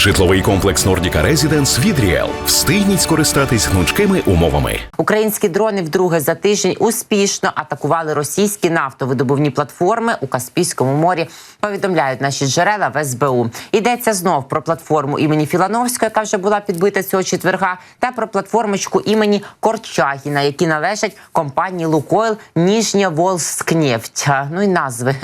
Житловий комплекс Nordica Residence від Ріел. Встигніть скористатись гнучкими умовами. Українські дрони вдруге за тиждень успішно атакували російські нафтовидобувні платформи у Каспійському морі. Повідомляють наші джерела в СБУ. Йдеться знов про платформу імені Філановського, яка вже була підбита цього четверга, та про платформочку імені Корчагіна, які належать компанії Лукойл Ніжня Волскнефть. Ну і назви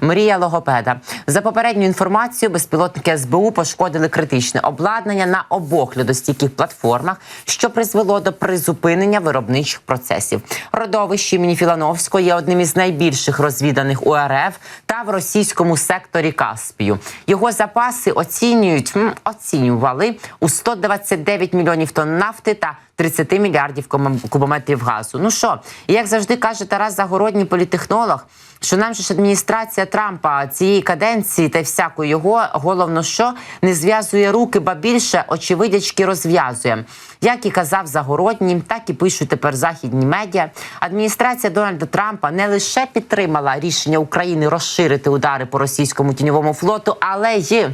Мрія логопеда. За попередню інформацію, безпілотники СБУ пошкодили критичне обладнання на обох льодостійких платформах, що призвело до призупинення виробничих процесів. Родовище імені Філановського є одним із найбільших розвіданих у РФ та в російському секторі Каспію. Його запаси оцінюють оцінювали у 129 мільйонів тонн нафти та 30 мільярдів кубометрів газу. Ну що, і як завжди каже Тарас Загородній політехнолог, що нам же ж адміністрація Трампа цієї каденції та всякої його головно, що не зв'язує руки, ба більше очевидячки розв'язує. Як і казав Загородній, так і пишуть тепер західні медіа. Адміністрація Дональда Трампа не лише підтримала рішення України розширити удари по російському тіньовому флоту, але й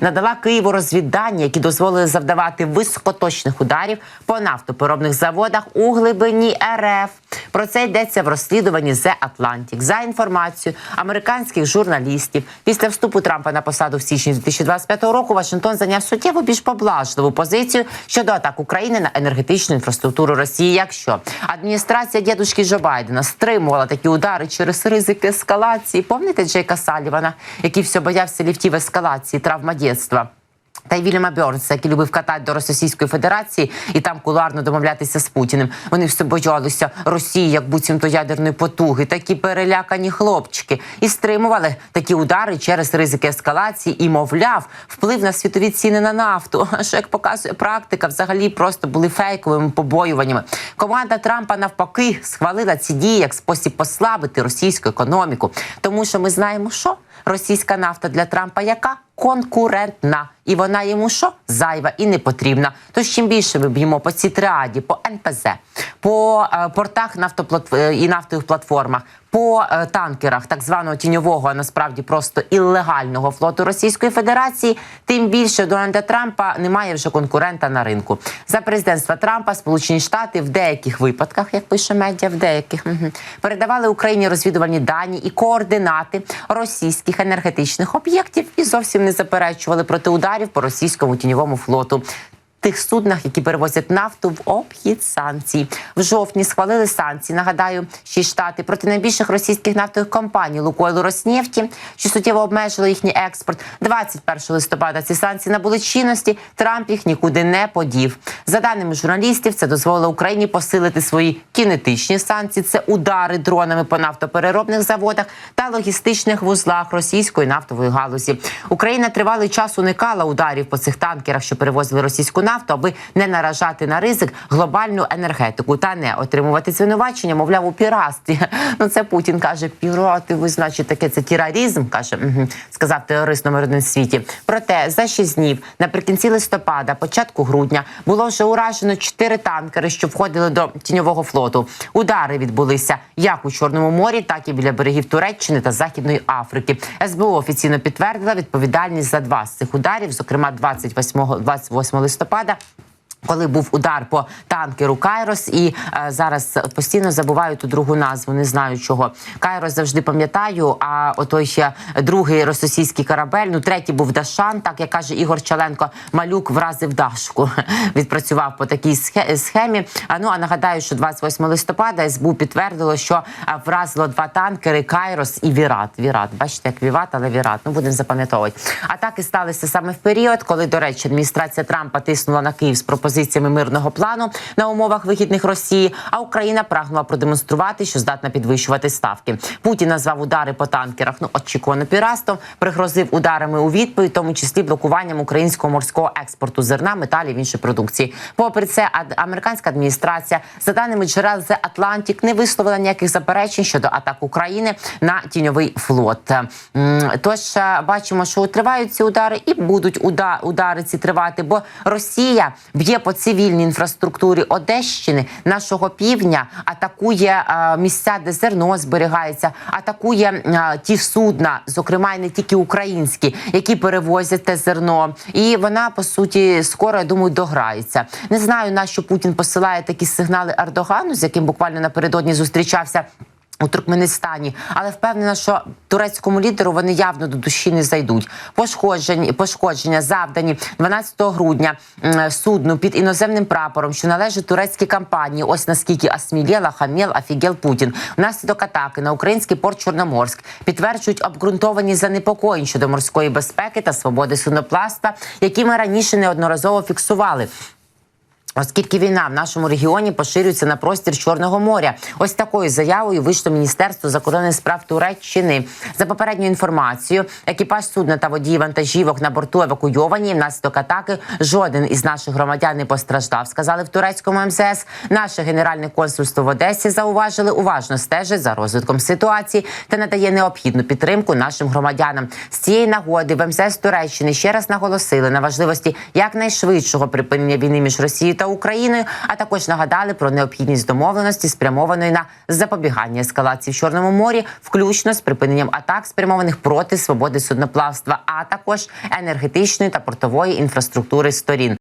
надала Києву розвіддання, які дозволили завдавати високоточних ударів по нафтопереробних заводах у глибині РФ. Про це йдеться в розслідуванні The Atlantic. За інформацією американських журналістів, після вступу Трампа на посаду в січні 2025 року Вашингтон зайняв суттєво більш поблажливу позицію щодо атак України на енергетичну інфраструктуру Росії. Якщо адміністрація дідушки Джо Байдена стримувала такі удари через ризик ескалації, пам'ятаєте Джейка Салівана, який все боявся ліфтів ескалації, травма дєтства? Та й Вільяма Бьорнса, який любив катати до Російської Федерації і там куларно домовлятися з Путіним. Вони все боялися Росії, як буцімто ядерної потуги, такі перелякані хлопчики, і стримували такі удари через ризики ескалації і, мовляв, вплив на світові ціни на нафту. Що як показує практика, взагалі просто були фейковими побоюваннями. Команда Трампа навпаки схвалила ці дії як спосіб послабити російську економіку, тому що ми знаємо, що російська нафта для Трампа яка конкурентна, і вона йому що зайва і не потрібна. Тож чим більше ми б'ємо по цій триаді, по НПЗ, по е, портах нафтоплат... е, і нафтових платформах, по е, танкерах так званого тіньового, а насправді просто ілегального флоту Російської Федерації, тим більше Дональда Трампа немає вже конкурента на ринку. За президентства Трампа Сполучені Штати в деяких випадках, як пише медіа, в деяких мгм, передавали Україні розвідувальні дані і координати російських енергетичних об'єктів і зовсім не заперечували проти ударів по російському тіньовому флоту. Тих суднах, які перевозять нафту в обхід санкцій, в жовтні схвалили санкції. Нагадаю, шість штати проти найбільших російських нафтових компаній Лукойлу Роснефті, що суттєво обмежили їхній експорт. 21 листопада ці санкції набули чинності. Трамп їх нікуди не подів. За даними журналістів, це дозволило Україні посилити свої кінетичні санкції. Це удари дронами по нафтопереробних заводах та логістичних вузлах російської нафтової галузі. Україна тривалий час уникала ударів по цих танкерах, що перевозили російську нафту, аби не наражати на ризик глобальну енергетику та не отримувати звинувачення, мовляв, у піратстві. Ну це Путін каже: пірати, ви значить, таке це тероризм, каже, сказав терорист номер один в світі. Проте за 6 днів наприкінці листопада, початку грудня, було вже уражено чотири танкери, що входили до тіньового флоту. Удари відбулися як у Чорному морі, так і біля берегів Туреччини та Західної Африки. СБУ офіційно підтвердила відповідальність за два з цих ударів, зокрема 28, 28 листопада. Obrigada. Коли був удар по танкеру Кайрос, і е, зараз постійно забуваю ту другу назву, не знаю чого. Кайрос завжди пам'ятаю. А отой ще другий російський корабель, ну третій був Дашан, так як каже Ігор Чаленко, малюк вразив Дашку. Відпрацював по такій схемі. А ну а нагадаю, що 28 листопада СБУ підтвердило, що е, вразило два танкери Кайрос і Вірат. Вірат, бачите, як Віват, але Вірат. Ну будемо запам'ятовувати. Атаки сталися саме в період, коли, до речі, адміністрація Трампа тиснула на Київ з пропозиціями мирного плану на умовах вихідних Росії. А Україна прагнула продемонструвати, що здатна підвищувати ставки. Путін назвав удари по танкерах ну очікувано піратством, пригрозив ударами у відповідь, тому числі блокуванням українського морського експорту зерна, металів іншої продукції. Попри це, ад- американська адміністрація, за даними джерел The Atlantic, не висловила ніяких заперечень щодо атак України на тіньовий флот. Тож е, бачимо, що тривають ці удари і будуть уда- удари ці тривати, бо Росія б'є по цивільній інфраструктурі Одещини, нашого півдня, атакує е, місця, де зерно зберігається, атакує е, ті судна, зокрема і не тільки українські, які перевозять те зерно. І вона по суті скоро я думаю дограється. Не знаю на що Путін посилає такі сигнали Ердогану, з яким буквально напередодні зустрічався. У Туркменистані, але впевнена, що турецькому лідеру вони явно до душі не зайдуть. Пошкодження, пошкодження завдані 12 грудня судну під іноземним прапором, що належить турецькій компанії. Ось наскільки осмілєла, хамєл, офігел Путін. Внаслідок атаки на український порт Чорноморськ підтверджують обґрунтовані занепокоєнь щодо морської безпеки та свободи суднопластва, які ми раніше неодноразово фіксували. Оскільки війна в нашому регіоні поширюється на простір Чорного моря, ось такою заявою вийшло Міністерство закордонних справ Туреччини. За попередньою інформацією, екіпаж судна та водії вантажівок на борту евакуйовані. Внаслідок атаки жоден із наших громадян не постраждав. Сказали в турецькому МЗС. Наше генеральне консульство в Одесі зауважили уважно стежить за розвитком ситуації та надає необхідну підтримку нашим громадянам. З цієї нагоди в МЗС Туреччини ще раз наголосили на важливості якнайшвидшого припинення війни між Росією та Україною, а також нагадали про необхідність домовленості, спрямованої на запобігання ескалації в Чорному морі, включно з припиненням атак, спрямованих проти свободи судноплавства, а також енергетичної та портової інфраструктури сторін.